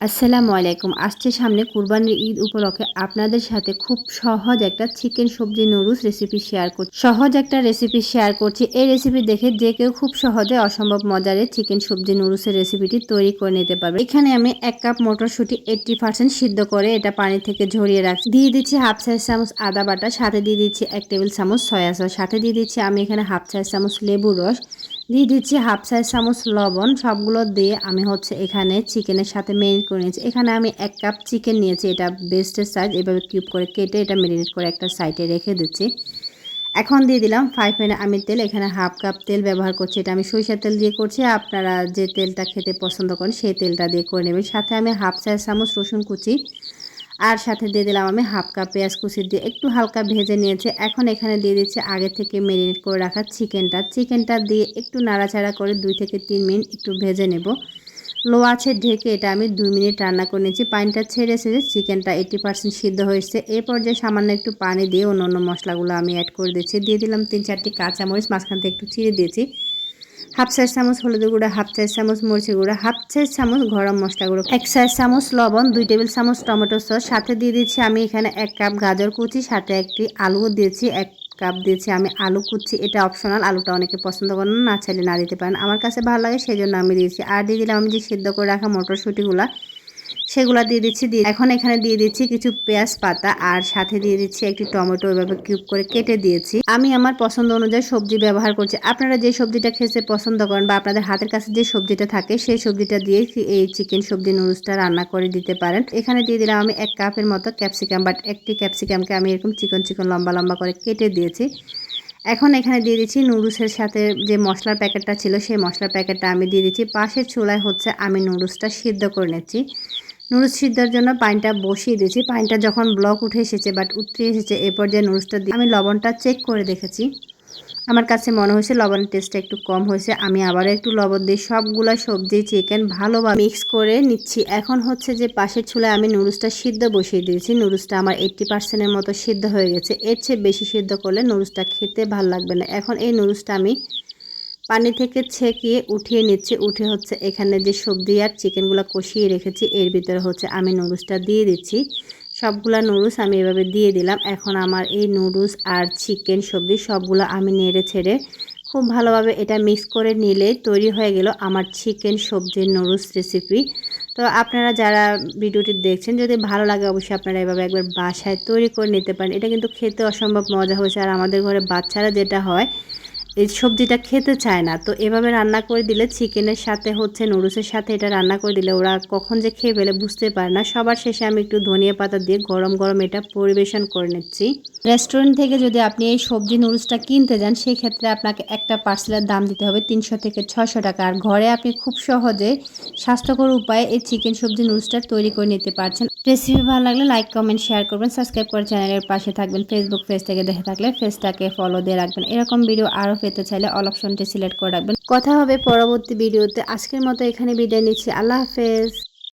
আসসালামু আলাইকুম। আসছে সামনে কুরবানির ঈদ উপলক্ষে আপনাদের সাথে খুব সহজ একটা চিকেন সবজি নুডলস রেসিপি শেয়ার করছি সহজ একটা রেসিপি শেয়ার করছি। এই রেসিপি দেখে যে কেউ খুব সহজে অসম্ভব মজারে চিকেন সবজি নুডলসের রেসিপিটি তৈরি করে নিতে পারবে। এখানে আমি এক কাপ মটরশুঁটি এইট্টি পার্সেন্ট সিদ্ধ করে এটা পানি থেকে ঝরিয়ে রাখছি। দিয়ে দিচ্ছি হাফ সাইজ চামচ আদা বাটা, সাথে দিয়ে দিচ্ছি এক টেবিল চামচ সয়া সস, সাথে দিয়ে দিচ্ছি আমি এখানে হাফ সাইজ চামচ লেবু রস দিয়ে দিচ্ছি হাফ সাইজ চামচ লবণ, সবগুলো দিয়ে আমি হচ্ছে এখানে চিকেনের সাথে মেরিনেট করে নিয়েছি। এখানে আমি এক কাপ চিকেন নিয়েছি, এটা বেস্টের সাইজ এভাবে কিউব করে কেটে এটা মেরিনেট করে একটা সাইডে রেখে দিচ্ছি। এখন দিয়ে দিলাম ফাইভ প্যানে আমি তেল, এখানে হাফ কাপ তেল ব্যবহার করছি, এটা আমি সরিষার তেল দিয়ে করছি, আপনারা যে তেলটা খেতে পছন্দ করেন সেই তেলটা দিয়ে করে নেবেন। সাথে আমি হাফ সাইজ চামচ রসুন কুচি আর সাথে দিয়ে দিলাম আমি হাফ কাপ পেঁয়াজ কুচি দিয়ে একটু হালকা ভেজে নিয়েছে। এখন এখানে দিয়ে দিচ্ছি আগে থেকে মেরিনেট করে রাখা চিকেনটা। চিকেনটা দিয়ে একটু নাড়াচাড়া করে দুই থেকে তিন মিনিট একটু ভেজে নেব। লো আছে ঢেকে এটা আমি দুই মিনিট রান্না করে নিয়েছি। পানিটা ছেড়ে ছেড়ে চিকেনটা এইটি পার্সেন্ট সিদ্ধ হয়েছে এই পর্যায়ে সামান্য একটু পানি দিয়ে অন্য অন্য মশলাগুলো আমি অ্যাড করে দিচ্ছি। দিয়ে দিলাম তিন চারটি কাঁচামরিচ, মাঝখান থেকে একটু চিড়ে দিয়েছি। হাফ সাইজ চামচ হলুদ গুঁড়া, হাফ সাইজ চামচ মরিচি গুঁড়া, হাফ সাইজ চামচ গরম মশলা গুঁড়ো, এক সাইজ চামচ লবণ, দুই টেবিল চামচ টমেটো সস। সাথে দিয়ে দিচ্ছি আমি এখানে এক কাপ গাজর কুচি, সাথে একটি আলুও দিয়েছি, এক কাপ দিয়েছি আমি আলু কুচি। এটা অপশনাল আলুটা অনেকে পছন্দ করেন না চাইলে না দিতে পারেন। আমার কাছে ভালো লাগে সেই জন্য আমি দিয়েছি। আর দিয়ে দিলাম আমি যে সিদ্ধ করে রাখা মটরশুঁটিগুলা সেগুলো দিয়ে দিচ্ছি, দিয়ে এখন এখানে দিয়ে দিচ্ছি কিছু পেঁয়াজ পাতা আর সাথে দিয়ে দিচ্ছি একটি টমেটো এভাবে কিউব করে কেটে দিয়েছি। আমি আমার পছন্দ অনুযায়ী সবজি ব্যবহার করছি। আপনারা যে সবজিটা খেতে পছন্দ করেন বা আপনাদের হাতের কাছে যে সবজিটা থাকে, সেই সবজিটা দিয়ে এই চিকেন সবজি নুডলসটা রান্না করে দিতে পারেন। এখানে দিয়ে দিলাম আমি এক কাপের মতো ক্যাপসিকাম, বাট একটি ক্যাপসিকামকে আমি এরকম চিকন চিকন, লম্বা লম্বা করে কেটে দিয়েছি। এখন এখানে দিয়ে দিচ্ছি নুডলসের সাথে যে মশলার প্যাকেটটা ছিল, সেই মশলার প্যাকেটটা আমি দিয়ে দিচ্ছি। পাশের চুলায় হচ্ছে আমি নুডলসটা সিদ্ধ করে নিচ্ছি। নুডলস সিদ্ধার জন্য পানিটা বসিয়ে দিয়েছি। পানিটা যখন ব্লক উঠে এসেছে বাট উঠে এসেছে, এ পর্যায়ে নুডলসটা দিয়ে আমি লবণটা চেক করে দেখেছি। আমার কাছে মনে হয়েছে লবণের টেস্টটা একটু কম হয়েছে। আমি আবারও একটু লবণ দিয়ে সবগুলো সবজি চিকেন ভালোভাবে মিক্স করে নিচ্ছি। এখন হচ্ছে যে পাশের চুলায় আমি নুডলসটা সিদ্ধ বসিয়ে দিয়েছি। নুডলসটা আমার এইট্টি পার্সেন্টের মতো সিদ্ধ হয়ে গেছে। এর চেয়ে বেশি সিদ্ধ করলে নুডলসটা খেতে ভালো লাগবে না। এখন এই নুডলসটা আমি পানি থেকে ছেঁকিয়ে উঠিয়ে নিচ্ছি। উঠে হচ্ছে এখানে যে সবজি আর চিকেনগুলো কষিয়ে রেখেছি, এর ভিতরে হচ্ছে আমি নুডলসটা দিয়ে দিচ্ছি। সবগুলা নুডলস আমি এভাবে দিয়ে দিলাম। এখন আমার এই নুডলস আর চিকেন সবজি সবগুলো আমি নেড়ে ছেড়ে খুব ভালোভাবে এটা মিক্স করে নিলে তৈরি হয়ে গেল আমার চিকেন সবজির নুডলস রেসিপি। তো আপনারা যারা ভিডিওটি দেখছেন, যদি ভালো লাগে অবশ্যই আপনারা এভাবে একবার বাসায় তৈরি করে নিতে পারেন। এটা কিন্তু খেতে অসম্ভব মজা হয়েছে। আর আমাদের ঘরে বাচ্চারা যেটা হয় এই সবজিটা খেতে চায় না। তো এভাবে রান্না করে দিলে চিকেনের সাথে হচ্ছে নুডলসের সাথে এটা রান্না করে দিলে ওরা কখন যে খেয়ে ফেলে বুঝতে পারে না। সবার শেষে আমি একটু ধনিয়া পাতা দিয়ে গরম গরম এটা পরিবেশন করে নিচ্ছি। রেস্টুরেন্ট থেকে যদি আপনি এই সবজি নুডলসটা কিনতে যান সেই ক্ষেত্রে আপনাকে একটা পার্সেলের দাম দিতে হবে তিনশো থেকে ছশো টাকা। আর ঘরে আপনি খুব সহজে স্বাস্থ্যকর উপায়ে এই চিকেন সবজি নুডলসটা তৈরি করে নিতে পারছেন। রেসিপি ভালো লাগলে লাইক, কমেন্ট, শেয়ার করবেন। সাবস্ক্রাইব করে চ্যানেলের পাশে থাকবেন। ফেসবুক পেজ থেকে দেখে থাকলে পেজটাকে ফলো দিয়ে রাখবেন। এরকম ভিডিও আরও পেতে চাইলে অল অপশনটি সিলেক্ট করে রাখবেন। কথা হবে পরবর্তী ভিডিওতে। আজকের মতো এখানে বিদায় নিচ্ছি। আল্লাহ হাফেজ।